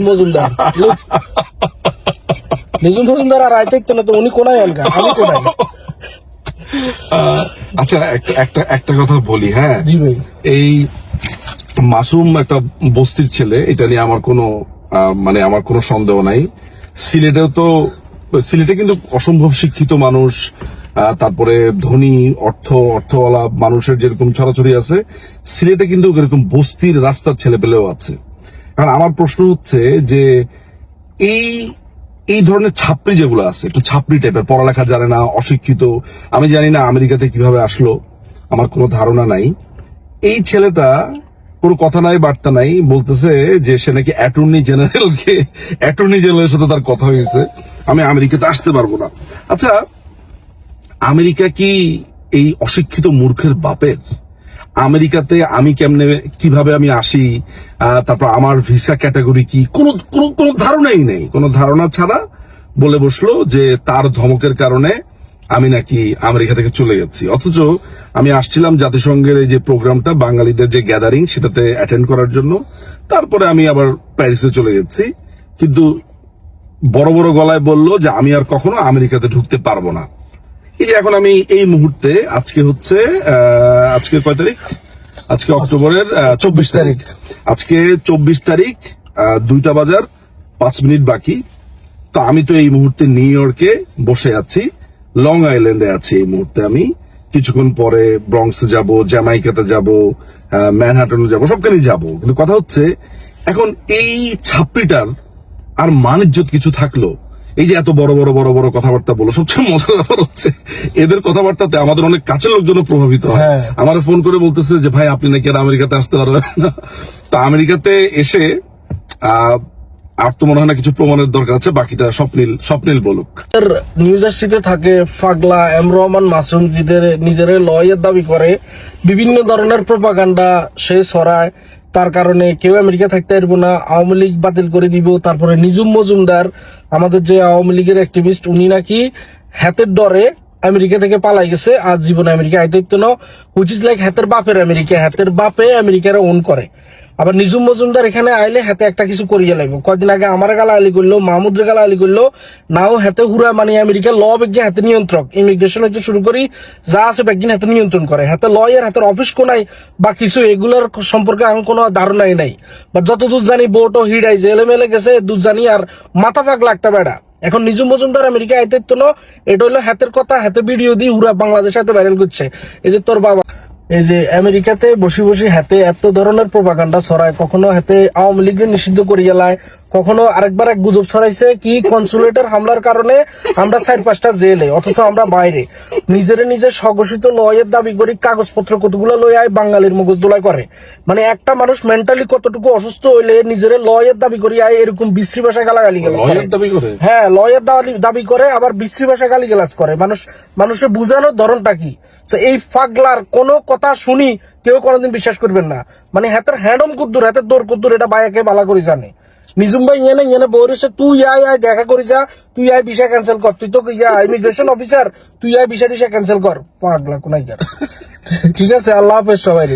মজুমদার। মজুমদার আর আয় না তো উনি কোনায় আনগা? আমি কোনায়? আচ্ছা একটা একটা কথা বলি হ্যাঁ? এই মাসুম একটা বস্তির ছেলে এটা নিয়ে আমার কোনো মানে আমার কোনো সন্দেহ নাই। সিলেটেও তো সিলেটে কিন্তু অসম্ভব শিক্ষিত মানুষ আহ, তারপরে ধনী অর্থ অর্থওয়ালা মানুষের যেরকম ছড়াছড়ি আছে সিলেটে কিন্তু এরকম বস্তির রাস্তার ছেলে পেলেও আছে। কারণ আমার প্রশ্ন হচ্ছে যে এই এই ধরনের ছাপড়ি যেগুলো আছে, একটু ছাপড়ি টাইপের পড়ালেখা জানে না, অশিক্ষিত, আমি জানি না আমেরিকাতে কীভাবে আসলো, আমার কোনো ধারণা নাই। এই ছেলেটা কোনো কথা নাই, বার্তা নাই, বলতেছে যে সে নাকি অ্যাটর্নি জেনারেলকে, অ্যাটর্নি জেনারেলের সাথে তার কথা হয়েছে, আমি আমেরিকাতে আসতে পারব না। আচ্ছা আমেরিকা কি এই অশিক্ষিত মূর্খের বাপের? আমেরিকাতে আমি কেমনে, কীভাবে আমি আসি তারপর আমার ভিসা ক্যাটাগরি কি, কোনো কোনো কোনো ধারণাই নেই। কোনো ধারণা ছাড়া বলে বসল যে তার ধমকের কারণে আমি নাকি আমেরিকা থেকে চলে যাচ্ছি। অথচ আমি আসছিলাম জাতিসংঘের এই যে প্রোগ্রামটা, বাঙালিদের যে গ্যাদারিং, সেটাতে অ্যাটেন্ড করার জন্য। তারপরে আমি আবার প্যারিসে চলে যাচ্ছি। কিন্তু বড় বড় গলায় বলল যে আমি আর কখনো আমেরিকাতে ঢুকতে পারব না। এই যে এখন আমি এই মুহূর্তে আজকে হচ্ছে আজকে কয় তারিখ? আজকে অক্টোবরের চব্বিশ তারিখ। আজকে চব্বিশ তারিখ দুইটা বাজার পাঁচ মিনিট বাকি। তো আমি তো এই মুহূর্তে নিউ ইয়র্কে বসে আছি লং আইল্যান্ডে আছি এই মুহূর্তে আমি। কিছুক্ষণ পরে ব্রংস যাব জ্যামাইকাতে যাব ম্যানহাটনে যাব সবখানেই যাব। কিন্তু কথা হচ্ছে এখন এই ছাপড়িটার আর মানিজ্যত কিছু থাকল এই যে এত বড় বড় বড় বড় কথাবার্তা বলো সবচেয়ে মজার ব্যাপার হচ্ছে এদের কথাবার্তাতে আমাদের অনেক কাছের লোকজন প্রভাবিত হয়। হ্যাঁ। আমার ফোন করে বলতেছে যে ভাই আপনি নাকি আর আমেরিকাতে আসতে পারবেন না। তো আমেরিকাতে এসে আহ, আর তো মনে হয় না কিছু প্রমাণের দরকার আছে বাকিটা স্বপ্নিল স্বপ্নিল বলুক। নিউ জার্সিতে থাকে ফাগলা এম রহমান মাসুমজিদের নিজের লয়ের দাবি করে বিভিন্ন ধরনের প্রপাগান্ডা সে ছড়ায়। তার কারণে কেউ আমেরিকা থাকতে পারব না, আওয়ামী লীগ বাতিল করে দিব। তারপরে নিজুম মজুমদার, আমাদের যে আওয়ামী লীগের অ্যাক্টিভিস্ট উনি নাকি হাতের ডরে আমেরিকা থেকে পালাই গেছে। আর জীবনে আমেরিকা আইতে না। হুইচ ইজ লাইক হাতের বাপের আমেরিকা, হাতের বাপে আমেরিকার ওন করে। আবার নিজুম মজুমদার এখানে আইলে হাতে একটা কিছু করিয়ে লাগবে কয়দিন আগে আমার গালা আলি করল, মাহমুদের গালা আলি করল, নাও হাতে হুরা মানে আমেরিকা ল বেগে হাতে নিয়ন্ত্রক। ইমিগ্রেশন হইতে শুরু করি, যা আছে বেগিন হাতে নিয়ন্ত্রণ করে। হাতে লয়ের হাতের অফিস কোনাই বা কিছু এগুলোর সম্পর্কে আমি কোনো ধারণাই নাই। বাট যতদূর জানি বোটও হিডাই জেলে মেলে গেছে, দূর জানি আর মাথা পাগলা একটা বেড়া। এখন নিজুম মজুমদার আমেরিকা আইতে তো এটা হলো হাতের কথা, হাতে ভিডিও দিয়ে হুরা বাংলাদেশ হাতে ভাইরাল করছে। এই যে তোর বাবা এই যে আমেরিকাতে বসে বসে হাতে এত ধরনের প্রভাকাণ্ডা ছড়ায়, কখনো হাতে আওয়ামী লীগকে নিষিদ্ধ করে গেলায় কখনো আরেকবার এক গুজব ছড়াইছে কি কনসুলেটের হামলার কারণে আমরা চার পাঁচটা জেলে অথচ আমরা বাইরে। নিজের নিজের স্বঘোষিত লয়ের দাবি করি কাগজপত্র কতগুলো লয়ে আয় বাঙালির মুখোশ দোলাই করে। মানে একটা মানুষ মেন্টালি কতটুকু অসুস্থ হইলে নিজের লয়ের দাবি করি আয় এরকম বিশ্রী ভাষায় গালাগালি গেল লয়ের দাবি করে? হ্যাঁ লয়ের দাবি- দাবি করে আবার বিশ্রী ভাষা গালি করে। মানুষ মানুষের বুঝানোর ধরনটা কি? তো এই ফাগলার কোনো কথা শুনি কেউ কোনোদিন বিশ্বাস করবেন না। মানে হাতের হ্যান্ডম কুদ্দুর হাতের দৌড় কুদ্দুর এটা বাইকে বালা করে জানে। নিজুম ভাই ইয়ে না ইয়ে বৌরেছে তুই আয় আয় দেখা করি যা তুই আয় ভিসা ক্যান্সেল কর। তুই তো ইয়া ইমিগ্রেশন অফিসার তুই আয় ভিসা টিসা ক্যান্সেল কর। পাগলা কোনাই ঠিক আছে আল্লাহ হাফেজ সবাই